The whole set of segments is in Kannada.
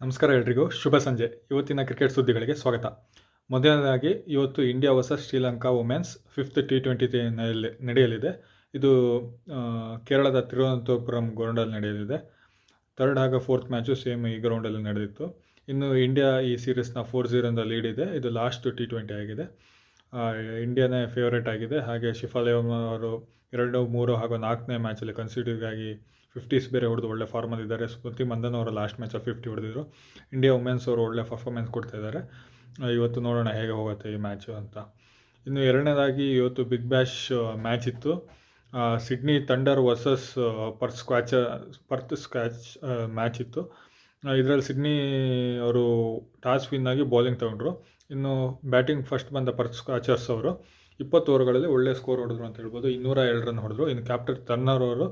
ನಮಸ್ಕಾರ ಎಲ್ರಿಗೂ. ಶುಭ ಸಂಜೆ. ಇವತ್ತಿನ ಕ್ರಿಕೆಟ್ ಸುದ್ದಿಗಳಿಗೆ ಸ್ವಾಗತ. ಮೊದಲನೇದಾಗಿ, ಇವತ್ತು India versus Sri Lanka women's fifth T twenty ನಡೆಯಲಿದೆ. ಇದು ಕೇರಳದ ತಿರುವನಂತಪುರಂ ಗ್ರೌಂಡಲ್ಲಿ ನಡೆಯಲಿದೆ. ತರ್ಡ್ ಹಾಗೂ ಫೋರ್ತ್ ಮ್ಯಾಚು ಸೇಮ್ ಈ ಗ್ರೌಂಡಲ್ಲಿ ನಡೆದಿತ್ತು. ಇನ್ನು ಇಂಡಿಯಾ ಈ ಸೀರೀಸ್ನ ಫೋರ್ ಝೀರೋಯಿಂದ ಲೀಡ್ ಇದೆ. ಇದು ಲಾಸ್ಟ್ ಟಿ ಟ್ವೆಂಟಿ ಆಗಿದೆ. ಇಂಡಿಯಾನೇ ಫೇವರೇಟ್ ಆಗಿದೆ. ಹಾಗೆ ಶಿಫಾಲೆ ಅವರು ಎರಡು, ಮೂರು ಹಾಗೂ ನಾಲ್ಕನೇ ಮ್ಯಾಚಲ್ಲಿ ಕನ್ಸಿಡರ್ ಆಗಿ ಫಿಫ್ಟೀಸ್ ಬೇರೆ ಹೊಡೆದು ಒಳ್ಳೆ ಫಾರ್ಮಲ್ಲಿದ್ದಾರೆ ಸ್ಮೃತಿ ಮಂದನ್ ಅವರು ಲಾಸ್ಟ್ ಮ್ಯಾಚಲ್ಲಿ ಫಿಫ್ಟಿ ಹೊಡೆದಿದ್ರು. ಇಂಡಿಯಾ ವುಮೆನ್ಸ್ ಅವರು ಒಳ್ಳೆ ಪರ್ಫಾರ್ಮೆನ್ಸ್ ಕೊಡ್ತಾ ಇದ್ದಾರೆ ಇವತ್ತು ನೋಡೋಣ ಹೇಗೆ ಹೋಗುತ್ತೆ ಈ ಮ್ಯಾಚು ಅಂತ. ಇನ್ನು ಎರಡನೇದಾಗಿ ಇವತ್ತು ಬಿಗ್ ಬ್ಯಾಶ್ ಮ್ಯಾಚ್ ಇತ್ತು. Sydney Thunder versus Perth Scorchers Perth Scorchers match ಇತ್ತು. ಇದರಲ್ಲಿ ಸಿಡ್ನಿ ಅವರು ಟಾಸ್ ವಿನ್ ಆಗಿ ಬೌಲಿಂಗ್ ತಗೊಂಡ್ರು. ಇನ್ನು ಬ್ಯಾಟಿಂಗ್ ಫಸ್ಟ್ ಬಂದ ಪರ್ತ್ ಸ್ಕ್ವಾಚರ್ಸ್ ಅವರು ಇಪ್ಪತ್ತು ಓವರ್ಗಳಲ್ಲಿ ಒಳ್ಳೆ ಸ್ಕೋರ್ ಹೊಡೆದ್ರು ಅಂತ ಹೇಳ್ಬೋದು. ಇನ್ನೂರ ಎರಡು ರನ್ ಹೊಡೆದ್ರು. ಇನ್ನು ಕ್ಯಾಪ್ಟನ್ ಟರ್ನರ್ ಅವರು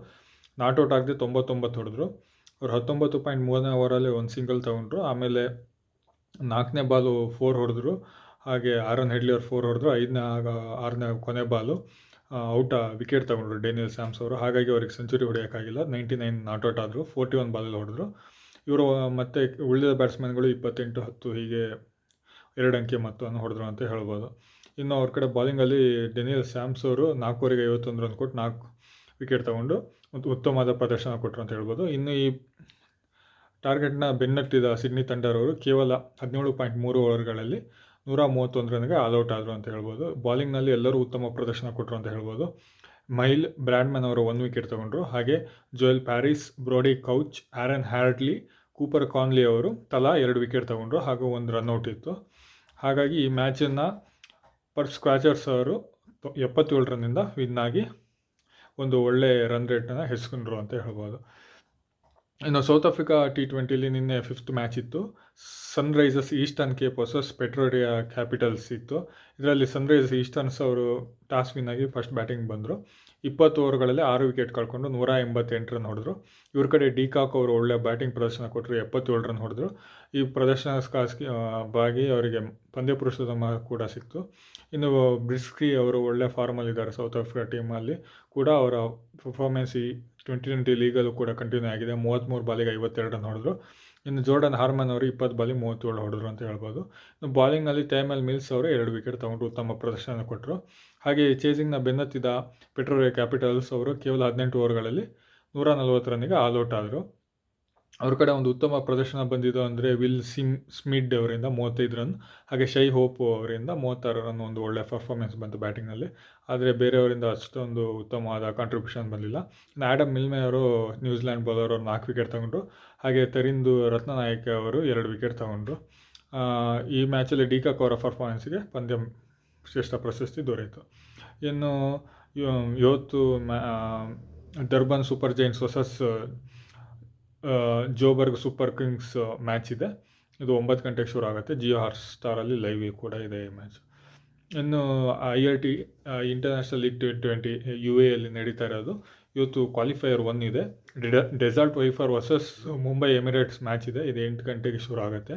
ನಾಟ್ಔಟ್ ಆಗದೆ ತೊಂಬತ್ತೊಂಬತ್ತು ಹೊಡೆದ್ರು. ಅವ್ರು ಹತ್ತೊಂಬತ್ತು ಪಾಯಿಂಟ್ ಮೂರನೇ ಓವರಲ್ಲಿ ಒಂದು ಸಿಂಗಲ್ ತಗೊಂಡ್ರು. ಆಮೇಲೆ ನಾಲ್ಕನೇ ಬಾಲು ಫೋರ್ ಹೊಡೆದ್ರು. ಹಾಗೆ ಆರನ್ ಹೆಡ್ಲಿ ಅವ್ರು ಫೋರ್ ಹೊಡೆದ್ರು. ಐದನೇ ಆಗ ಆರನೇ ಕೊನೆ ಬಾಲು ಔಟ ವಿಕೆಟ್ ತಗೊಂಡ್ರು ಡೇನಿಯಲ್ ಸ್ಯಾಮ್ಸ್ ಅವರು. ಹಾಗಾಗಿ ಅವ್ರಿಗೆ ಸೆಂಚುರಿ ಹೊಡೆಯೋಕ್ಕಾಗಿಲ್ಲ. ನೈಂಟಿ ನೈನ್ ನಾಟ್ಔಟ್ ಆದರು. ಫೋರ್ಟಿ ಒನ್ ಬಾಲಲ್ಲಿ ಹೊಡೆದ್ರು. ಇವರು ಮತ್ತೆ ಉಳಿದ ಬ್ಯಾಟ್ಸ್ಮನ್ಗಳು ಇಪ್ಪತ್ತೆಂಟು, ಹತ್ತು ಹೀಗೆ ಎರಡು ಅಂಕೆ ಅನ್ನು ಹೊಡೆದ್ರು ಅಂತ ಹೇಳ್ಬೋದು. ಇನ್ನು ಅವ್ರ ಕಡೆ ಬಾಲಿಂಗಲ್ಲಿ ಡೆನಿಯಲ್ ಸ್ಯಾಮ್ಸ್ ಅವರು ನಾಲ್ಕೂವರೆಗೆ ಐವತ್ತೊಂದು ರನ್ ಕೊಟ್ಟು ನಾಲ್ಕು ವಿಕೆಟ್ ತಗೊಂಡು ಒಂದು ಉತ್ತಮವಾದ ಪ್ರದರ್ಶನ ಕೊಟ್ಟರು ಅಂತ ಹೇಳ್ಬೋದು. ಇನ್ನು ಈ ಟಾರ್ಗೆಟ್ನ ಬೆನ್ನಟ್ಟಿದ ಸಿಡ್ನಿ ತಂಡರವರು ಕೇವಲ ಹದಿನೇಳು ಪಾಯಿಂಟ್ ಮೂರು ಓವರ್ಗಳಲ್ಲಿ ನೂರ ಮೂವತ್ತೊಂದು ರನ್ಗೆ ಆಲ್ಔಟ್ ಆದರು ಅಂತ ಹೇಳ್ಬೋದು. ಬಾಲಿಂಗ್ನಲ್ಲಿ ಎಲ್ಲರೂ ಉತ್ತಮ ಪ್ರದರ್ಶನ ಕೊಟ್ಟರು ಅಂತ ಹೇಳ್ಬೋದು. ಮೈಲ್ ಬ್ರ್ಯಾಡ್ಮನ್ ಅವರು ಒಂದು ವಿಕೆಟ್ ತಗೊಂಡ್ರು. ಹಾಗೆ Joel Paris Brody Couch Aaron Hardie Cooper Connolly ಅವರು ತಲಾ ಎರಡು ವಿಕೆಟ್ ತಗೊಂಡ್ರು. ಹಾಗೂ ಒಂದು ರನ್ಔಟ್ ಇತ್ತು. ಹಾಗಾಗಿ ಈ ಮ್ಯಾಚನ್ನು ಪರ್ ಸ್ಕ್ವಾಚರ್ಸ್ ಅವರು ಎಪ್ಪತ್ತೇಳು ರನ್ನಿಂದ ವಿನ್ ಆಗಿ ಒಂದು ಒಳ್ಳೆ ರನ್ ರೇಟನ್ನು ಹೆಸ್ಕೊಂಡ್ರು ಅಂತ ಹೇಳ್ಬೋದು. ಇನ್ನು ಸೌತ್ ಆಫ್ರಿಕಾ ಟಿ ಟ್ವೆಂಟಿಲಿ ನಿನ್ನೆ ಫಿಫ್ತ್ ಮ್ಯಾಚ್ ಇತ್ತು. Sunrisers Eastern Cape versus Pretoria Capitals ಇತ್ತು. ಇದರಲ್ಲಿ ಸನ್ರೈಸರ್ಸ್ ಈಸ್ಟರ್ನ್ಸ್ ಅವರು ಟಾಸ್ ವಿನ್ ಆಗಿ ಫಸ್ಟ್ ಬ್ಯಾಟಿಂಗ್ ಬಂದರು. ಇಪ್ಪತ್ತು ಓವರ್ಗಳಲ್ಲಿ ಆರು ವಿಕೆಟ್ ಕಳ್ಕೊಂಡು ನೂರ ಎಂಬತ್ತೆಂಟು ರನ್ ಹೊಡೆದ್ರು. ಇವ್ರ ಕಡೆ ಡಿಕಾಕ್ ಅವರು ಒಳ್ಳೆ ಬ್ಯಾಟಿಂಗ್ ಪ್ರದರ್ಶನ ಕೊಟ್ಟರು ಎಪ್ಪತ್ತೇಳು ರನ್ ಹೊಡೆದ್ರು. ಈ ಪ್ರದರ್ಶನ ಖಾಸಗಿ ಬಾಗಿ ಅವರಿಗೆ ಪಂದ್ಯ ಪುರುಷೋತ್ತಮ ಕೂಡ ಸಿಕ್ತು. ಇನ್ನು ಬ್ರಿಸ್ಕಿ ಅವರು ಒಳ್ಳೆ ಫಾರ್ಮಲ್ಲಿದ್ದಾರೆ ಸೌತ್ ಆಫ್ರಿಕಾ ಟೀಮಲ್ಲಿ ಕೂಡ ಅವರ ಪರ್ಫಾರ್ಮೆನ್ಸ್ ಈ ಟ್ವೆಂಟಿ ಟ್ವೆಂಟಿ ಲೀಗಲ್ಲೂ ಕೂಡ ಕಂಟಿನ್ಯೂ ಆಗಿದೆ. ಮೂವತ್ತ್ಮೂರು ಬಾಲಿಗೆ ಐವತ್ತೆರಡು ರನ್ ಹೊಡೆದ್ರು. ಇನ್ನು ಜೋರ್ಡನ್ ಹಾರ್ಮನ್ ಅವರು ಇಪ್ಪತ್ತು ಬಾಲಿಂಗ್ ಮೂವತ್ತೇಳು ಹೊಡೆದ್ರು ಅಂತ ಹೇಳ್ಬೋದು. ಇನ್ನು ಬಾಲಿಂಗಲ್ಲಿ ಟೈಮಲ್ ಮಿಲ್ಸ್ ಅವರು ಎರಡು ವಿಕೆಟ್ ತೊಗೊಂಡು ಉತ್ತಮ ಪ್ರದರ್ಶನ ಕೊಟ್ಟರು ಹಾಗೆ ಚೇಸಿಂಗ್ನ ಬೆನ್ನತ್ತಿದ ಪೆಟ್ರೋಲಿಯಾ ಕ್ಯಾಪಿಟಲ್ಸ್ ಅವರು ಕೇವಲ ಹದಿನೆಂಟು ಓವರ್ಗಳಲ್ಲಿ ನೂರ ನಲವತ್ತು ರನ್ನಿಗೆ ಆಲ್ಔಟ್ ಆದರು. ಅವ್ರ ಕಡೆ ಒಂದು ಉತ್ತಮ ಪ್ರದರ್ಶನ ಬಂದಿದ್ದು ಅಂದರೆ ವಿಲ್ ಸಿಮ್ ಸ್ಮಿಡ್ ಅವರಿಂದ ಮೂವತ್ತೈದು ರನ್, ಹಾಗೆ ಶೈ ಹೋಪ್ ಅವರಿಂದ ಮೂವತ್ತಾರು ರನ್ ಒಂದು ಒಳ್ಳೆಯ ಪರ್ಫಾರ್ಮೆನ್ಸ್ ಬಂತು ಬ್ಯಾಟಿಂಗ್ನಲ್ಲಿ ಆದರೆ ಬೇರೆಯವರಿಂದ ಅಷ್ಟೊಂದು ಉತ್ತಮವಾದ ಕಾಂಟ್ರಿಬ್ಯೂಷನ್ ಬಂದಿಲ್ಲ. ಇನ್ನು ಆ್ಯಡಮ್ ಮಿಲ್ಮೆ ಅವರು ನ್ಯೂಜಿಲ್ಯಾಂಡ್ ಬೌಲರ್ ಅವರು ನಾಲ್ಕು ವಿಕೆಟ್ ತಗೊಂಡ್ರು. ಹಾಗೆ ತರಿಂದು ರತ್ನನಾಯಕ ಅವರು ಎರಡು ವಿಕೆಟ್ ತಗೊಂಡ್ರು. ಈ ಮ್ಯಾಚಲ್ಲಿ ಡಿಕಾಕ್ ಅವರ ಪರ್ಫಾರ್ಮೆನ್ಸ್ಗೆ ಪಂದ್ಯ ಶ್ರೇಷ್ಠ ಪ್ರಶಸ್ತಿ ದೊರೆಯಿತು. ಇನ್ನು ಇವತ್ತು ಮ್ಯಾ Durban Super Giants versus Joburg Super Kings match ಇದೆ. ಇದು ಒಂಬತ್ತು ಗಂಟೆಗೆ ಶುರು ಆಗುತ್ತೆ. ಜಿಯೋ ಹಾಟ್ ಸ್ಟಾರಲ್ಲಿ ಲೈವ್ ಕೂಡ ಇದೆ ಈ ಮ್ಯಾಚ್. ಇನ್ನು I L T international league twenty twenty you ಎಲ್ಲಿ ನಡೀತಾ ಇರೋದು. ಇವತ್ತು ಕ್ವಾಲಿಫೈಯರ್ ಒನ್ ಇದೆ. Desert Vipers versus Mumbai Emirates match ಇದೆ. ಇದು ಎಂಟು ಗಂಟೆಗೆ ಶುರು ಆಗುತ್ತೆ.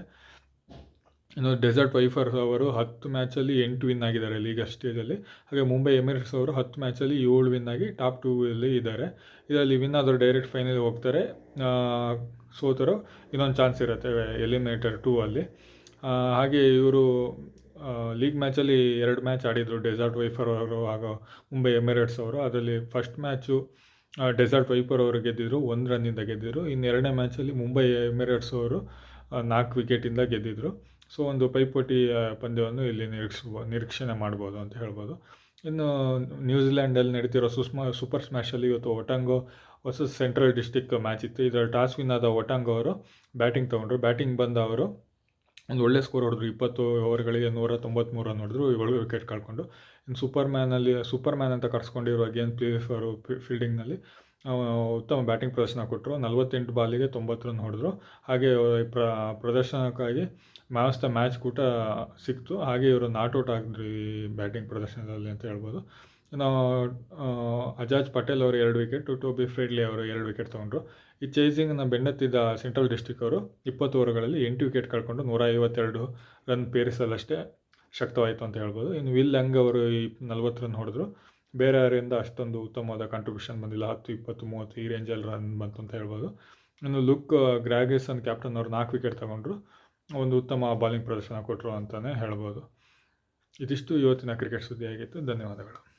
ಇನ್ನು ಡೆಸರ್ಟ್ ವೈಫರ್ಸ್ ಅವರು ಹತ್ತು ಮ್ಯಾಚಲ್ಲಿ ಎಂಟು ವಿನ್ ಆಗಿದ್ದಾರೆ ಲೀಗ್ ಸ್ಟೇಜಲ್ಲಿ. ಹಾಗೆ ಮುಂಬೈ ಎಮಿರೇಟ್ಸ್ ಅವರು ಹತ್ತು ಮ್ಯಾಚಲ್ಲಿ ಏಳು ವಿನ್ ಆಗಿ ಟಾಪ್ ಟೂಲ್ಲಿ ಇದ್ದಾರೆ. ಇದರಲ್ಲಿ ವಿನ್ ಆದರೂ ಡೈರೆಕ್ಟ್ ಫೈನಲ್ ಹೋಗ್ತಾರೆ. ಸೋತರು ಇನ್ನೊಂದು ಚಾನ್ಸ್ ಇರುತ್ತೆ ಎಲಿಮಿನೇಟರ್ ಟೂ ಅಲ್ಲಿ. ಹಾಗೆ ಇವರು ಲೀಗ್ ಮ್ಯಾಚಲ್ಲಿ ಎರಡು ಮ್ಯಾಚ್ ಆಡಿದರು ಡೆಸರ್ಟ್ ವೈಫರ್ ಅವರು ಹಾಗೂ ಮುಂಬೈ ಎಮಿರೇಟ್ಸ್ ಅವರು. ಅದರಲ್ಲಿ ಫಸ್ಟ್ ಮ್ಯಾಚು ಡೆಸರ್ಟ್ ವೈಪರ್ ಅವರು ಗೆದ್ದಿದ್ರು, ಒಂದು ರನ್ನಿಂದ ಗೆದ್ದಿದ್ರು. ಇನ್ನು ಎರಡನೇ ಮ್ಯಾಚಲ್ಲಿ ಮುಂಬೈ ಎಮಿರೇಟ್ಸ್ ಅವರು ನಾಲ್ಕು ವಿಕೆಟಿಂದ ಗೆದ್ದಿದ್ರು. ಸೊ ಒಂದು ಪೈಪೋಟಿಯ ಪಂದ್ಯವನ್ನು ಇಲ್ಲಿ ನಿರೀಕ್ಷಿಸ್ಬೋ, ನಿರೀಕ್ಷಣೆ ಮಾಡ್ಬೋದು ಅಂತ ಹೇಳ್ಬೋದು. ಇನ್ನು ನ್ಯೂಜಿಲ್ಯಾಂಡಲ್ಲಿ ನಡೀತಿರೋ ಸುಸ್ಮಾ ಸೂಪರ್ ಸ್ಮ್ಯಾಶಲ್ಲಿ ಇವತ್ತು Otago versus Central district match ಇತ್ತು. ಇದರ ಟಾಸ್ ವಿನ್ ಆದ ಒಟಾಂಗೋ ಅವರು ಬ್ಯಾಟಿಂಗ್ ತೊಗೊಂಡ್ರು. ಬ್ಯಾಟಿಂಗ್ ಬಂದ ಅವರು ಒಂದು ಒಳ್ಳೆ ಸ್ಕೋರ್ ಹೊಡೆದ್ರು. ಇಪ್ಪತ್ತು ಓವರ್ಗಳಿಗೆ ನೂರ ತೊಂಬತ್ತ್ಮೂರು ರನ್ ಹೊಡೆದ್ರು. ವಿಕೆಟ್ ಕಳ್ಕೊಂಡು. ಇನ್ನು ಸೂಪರ್ ಮ್ಯಾನಲ್ಲಿ ಸೂಪರ್ ಮ್ಯಾನ್ ಅಂತ ಕರ್ಸ್ಕೊಂಡಿರುವ ಗೇನ್ ಪ್ಲೇಸ್ ಅವರು ಫೀಲ್ಡಿಂಗ್ನಲ್ಲಿ ಉತ್ತಮ ಬ್ಯಾಟಿಂಗ್ ಪ್ರದರ್ಶನ ಕೊಟ್ಟರು. ನಲವತ್ತೆಂಟು ಬಾಲಿಗೆ ತೊಂಬತ್ತು ರನ್ ಹೊಡೆದ್ರು. ಹಾಗೆ ಪ್ರ, ಪ್ರದರ್ಶನಕ್ಕಾಗಿ ಮ್ಯಾನ್ ದ ಮ್ಯಾಚ್ ಕೂಡ ಸಿಕ್ತು. ಹಾಗೆ ಇವರು ನಾಟ್ ಔಟ್ ಆಗಿದ್ರು ಈ ಬ್ಯಾಟಿಂಗ್ ಪ್ರದರ್ಶನದಲ್ಲಿ ಅಂತ ಹೇಳ್ಬೋದು. ನಾವು ಅಜಾಜ್ ಪಟೇಲ್ ಅವರು ಎರಡು ವಿಕೆಟ್, ಟೋಬಿ ಫ್ರೆಡ್ಲಿ ಅವರು ಎರಡು ವಿಕೆಟ್ ತೊಗೊಂಡ್ರು. ಈ ಚೇಸಿಂಗ್ನ ಬೆನ್ನತ್ತಿದ್ದ ಸೆಂಟ್ರಲ್ ಡಿಸ್ಟಿಕ್ ಅವರು ಇಪ್ಪತ್ತು ಓವರ್ಗಳಲ್ಲಿ ಎಂಟು ವಿಕೆಟ್ ಕಳ್ಕೊಂಡು ನೂರ ಐವತ್ತೆರಡು ರನ್ ಪೇರಿಸಲಷ್ಟೇ ಶಕ್ತವಾಯಿತು ಅಂತ ಹೇಳ್ಬೋದು. ಇನ್ನು ವಿಲ್ ಲಂಗ್ ಅವರು ಈ ನಲ್ವತ್ತು ರನ್ ಹೊಡೆದ್ರು. ಬೇರೆಯವರಿಂದ ಅಷ್ಟೊಂದು ಉತ್ತಮವಾದ ಕಾಂಟ್ರಿಬ್ಯೂಷನ್ ಬಂದಿಲ್ಲ. ಹತ್ತು, ಇಪ್ಪತ್ತು, ಮೂವತ್ತು ಈ ರೇಂಜಲ್ಲಿ ರನ್ ಬಂತು ಅಂತ ಹೇಳ್ಬೋದು. ಇನ್ನು ಲುಕ್ ಗ್ರಾಗೇಸನ್ ಕ್ಯಾಪ್ಟನ್ ಅವರು ನಾಲ್ಕು ವಿಕೆಟ್ ತಗೊಂಡ್ರು. ಒಂದು ಉತ್ತಮ ಬಾಲಿಂಗ್ ಪ್ರದರ್ಶನ ಕೊಟ್ಟರು ಅಂತಲೇ ಹೇಳ್ಬೋದು. ಇದಿಷ್ಟು ಇವತ್ತಿನ ಕ್ರಿಕೆಟ್ ಸುದ್ದಿಯಾಗಿತ್ತು. ಧನ್ಯವಾದಗಳು.